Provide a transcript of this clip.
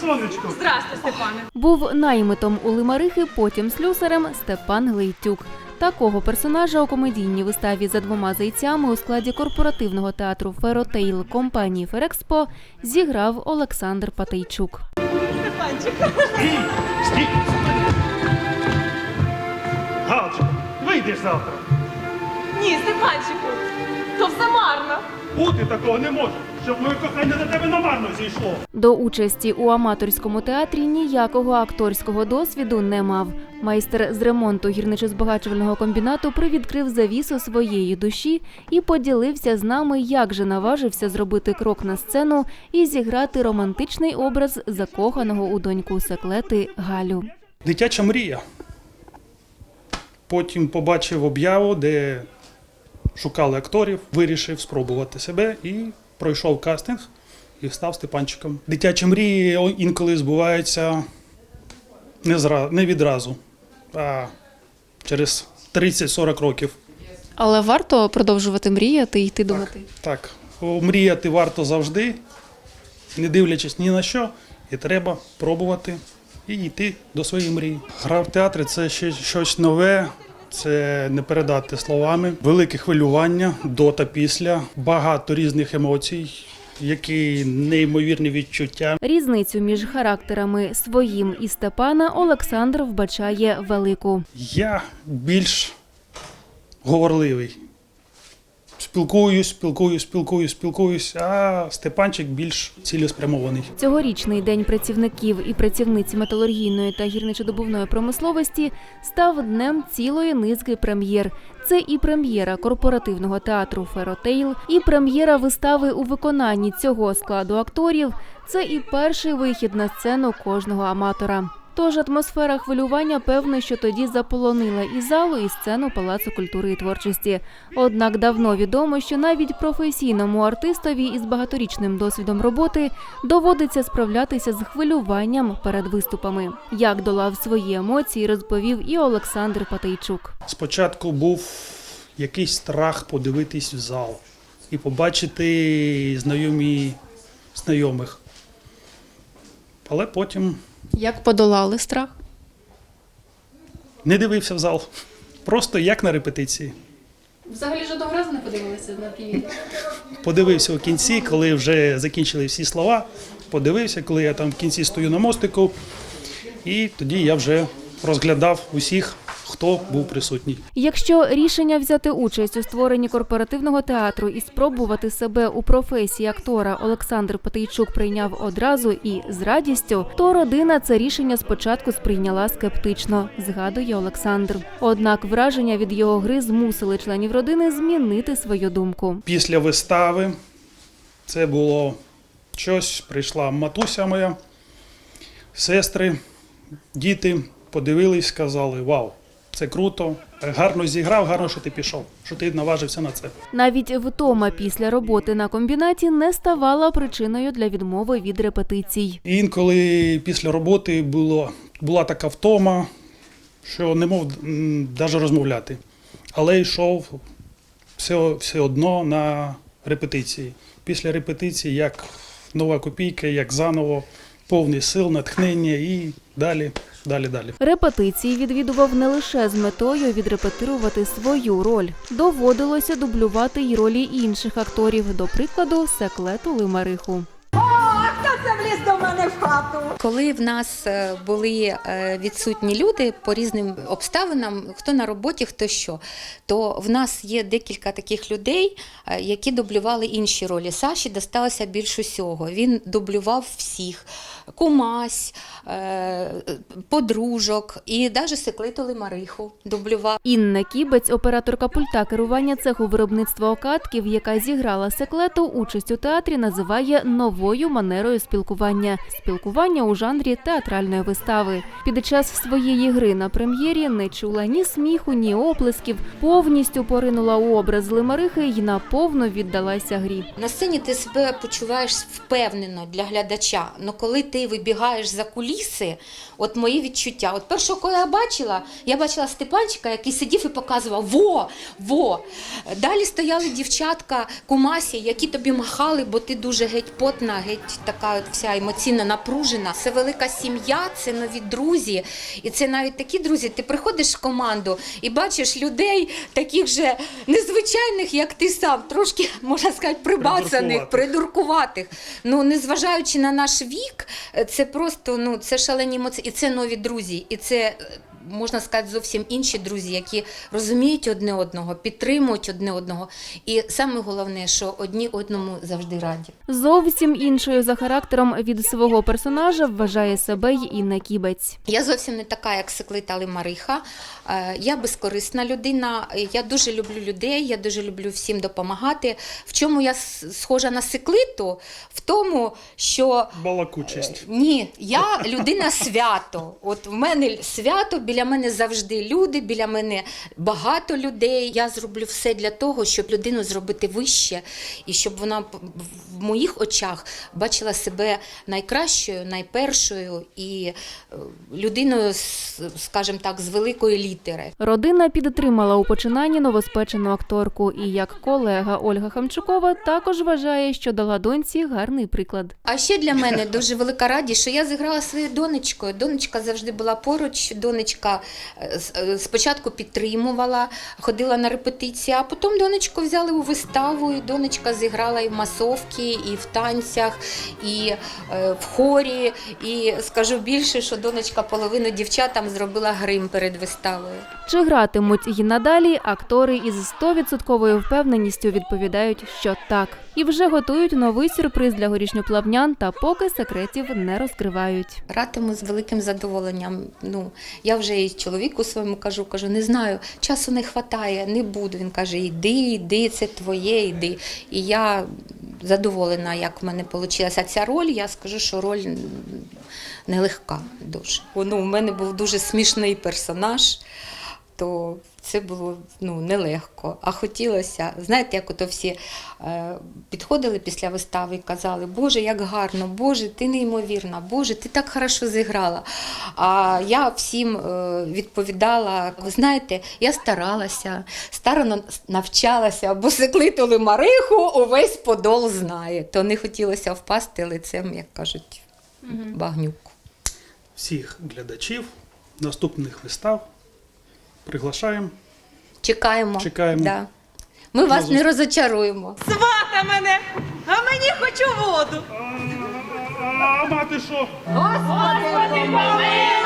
сонечко. Здрасте, Степане. Був наймитом у Лимарихи, потім слюсарем Степан Глейтюк. Такого персонажа у комедійній виставі за двома зайцями у складі корпоративного театру Феротейл компанії Ферекспо зіграв Олександр Патейчук. Степанчик. Стій, стій. Галочка, вийдеш завтра. Ні, Степанчику. То все марно. Бути такого не може, щоб моє кохання на тебе намарно зійшло. До участі у аматорському театрі ніякого акторського досвіду не мав. Майстер з ремонту гірничо-збагачувального комбінату привідкрив завісу своєї душі і поділився з нами, як же наважився зробити крок на сцену і зіграти романтичний образ закоханого у доньку секлети Галю. Дитяча мрія. Потім побачив об'яву, де шукали акторів, вирішив спробувати себе і пройшов кастинг і став Степанчиком. Дитячі мрії інколи збуваються не, зра... не відразу, а через 30-40 років. Але варто продовжувати мріяти і йти до мети. Так, мріяти варто завжди, не дивлячись ні на що, і треба пробувати і йти до своєї мрії. Гра в театрі це ще щось нове, це не передати словами. Велике хвилювання до та після, багато різних емоцій, які неймовірні відчуття. Різницю між характерами своїм і Степана Олександр вбачає велику. Я більш говорливий. Спілкуюсь, спілкуюсь, спілкуюсь, спілкуюсь, а Степанчик більш цілеспрямований. Цьогорічний день працівників і працівниць металургійної та гірничодобувної промисловості став днем цілої низки прем'єр. Це і прем'єра корпоративного театру Феротейл, і прем'єра вистави у виконанні цього складу акторів. Це і перший вихід на сцену кожного аматора. Тож атмосфера хвилювання певне, що тоді заполонила і залу, і сцену Палацу культури і творчості. Однак давно відомо, що навіть професійному артистові із багаторічним досвідом роботи доводиться справлятися з хвилюванням перед виступами. Як долав свої емоції, розповів і Олександр Патейчук. Спочатку був якийсь страх подивитись в зал і побачити знайомі знайомих. Але потім Як подолали страх? не дивився в зал. Просто як на репетиції. Взагалі жодного разу не подивилися на піві. Подивився у кінці, коли вже закінчили всі слова. Подивився, коли я там в кінці стою на мостику, і тоді я вже розглядав усіх, хто був присутній. Якщо рішення взяти участь у створенні корпоративного театру і спробувати себе у професії актора Олександр Патейчук прийняв одразу і з радістю, то родина це рішення спочатку сприйняла скептично, згадує Олександр. Однак враження від його гри змусили членів родини змінити свою думку. Після вистави це було щось. Прийшла матуся моя, сестри, діти подивились, сказали: Вау, це круто, гарно зіграв, гарно, що ти пішов, що ти наважився на це. Навіть втома після роботи на комбінаті не ставала причиною для відмови від репетицій. Інколи після роботи було, була така втома, що не мов навіть розмовляти. Але йшов все, все одно на репетиції. Після репетиції, як нова копійка, як заново, повний сил, натхнення і далі, далі, далі. Репетиції відвідував не лише з метою відрепетирувати свою роль. Доводилося дублювати й ролі інших акторів, до прикладу, секлету Лимариху. Хто до мене в хату? Коли в нас е, були е, відсутні люди по різним обставинам, хто на роботі, хто що, то в нас є декілька таких людей, е, які дублювали інші ролі. Саші досталося більш усього. Він дублював всіх: кумась, подружок і навіть секлиту Лимариху дублював. Інна Кібець, операторка пульта керування цеху виробництва окатків, яка зіграла секлету, участь у театрі називає новою манерою спілкування. Спілкування у жанрі театральної вистави. Під час своєї гри на прем'єрі не чула ні сміху, ні оплесків, повністю поринула у образ Лимарихи і наповно віддалася грі. На сцені ти себе почуваєш впевнено для глядача. але коли ти вибігаєш за куліси, от мої відчуття. От першого, коли я бачила, я бачила Степанчика, який сидів і показував во, во. Далі стояли дівчатка кумасі, які тобі махали, бо ти дуже геть потна, геть така вся емоційно напружена. Це велика сім'я, це нові друзі. І це навіть такі друзі. Ти приходиш в команду і бачиш людей, таких же незвичайних, як ти сам, трошки можна сказати, прибацаних, Придуркуватих. Ну, незважаючи на наш вік, це просто ну, це шалені емоції. І це нові друзі. І це. Е, Можна сказати, зовсім інші друзі, які розуміють одне одного, підтримують одне одного. І саме головне, що одні одному завжди раді. Зовсім іншою за характером від свого персонажа вважає себе й Інна Кібець. Я зовсім не така, як Секлита Лимариха. Е, Я безкорисна людина. Я дуже люблю людей, я дуже люблю всім допомагати. В чому я схожа на Секлиту? В тому, що Балакучість. ні, я людина свято. От в мене свято, біля мене завжди люди, біля мене багато людей. Я зроблю все для того, щоб людину зробити вище, і щоб вона в моїх очах бачила себе найкращою, найпершою і е, людиною, скажімо так, з великої літери. Родина підтримала у починанні новоспечену акторку, і як колега Ольга Хамчукова також вважає, що дала доньці гарний приклад. А ще для мене дуже велика радість, що я зіграла своєю донечкою. Донечка завжди була поруч. Донечка е, е, спочатку підтримувала, ходила на репетиції, а потім донечку взяли у виставу. І донечка зіграла і в масовці, і в танцях, і е, в хорі. І скажу більше, що донечка половину дівчатам зробила грим перед виставою. Чи гратимуть і надалі, актори із 100% впевненістю відповідають, що так. І вже готують новий сюрприз для горішньоплавнян, та поки секретів не розкривають. Гратиму з великим задоволенням. Ну, я вже і чоловіку своєму кажу, кажу, не знаю, часу не вистачає, не буду. Він каже, йди, йди, це твоє, йди. І я задоволена, як в мене вийшла ця роль. Я скажу, що роль нелегка дуже. Ну, у мене був дуже смішний персонаж. То це було ну, нелегко. А хотілося, знаєте, як ото всі е, підходили після вистави і казали, Боже, як гарно, Боже, ти неймовірна, Боже, ти так хорошо зіграла. А я всім е, відповідала, ви знаєте, я старалася, старано навчалася, бо секлиту Лимариху увесь подол знає. То не хотілося впасти лицем, як кажуть, в багнюку. Всіх глядачів наступних вистав приглашаємо. Чекаємо. Чекаємо. Да. Ми вас не розочаруємо. Свата мене, а мені хочу воду. А, а мати що? Господи, помилуй!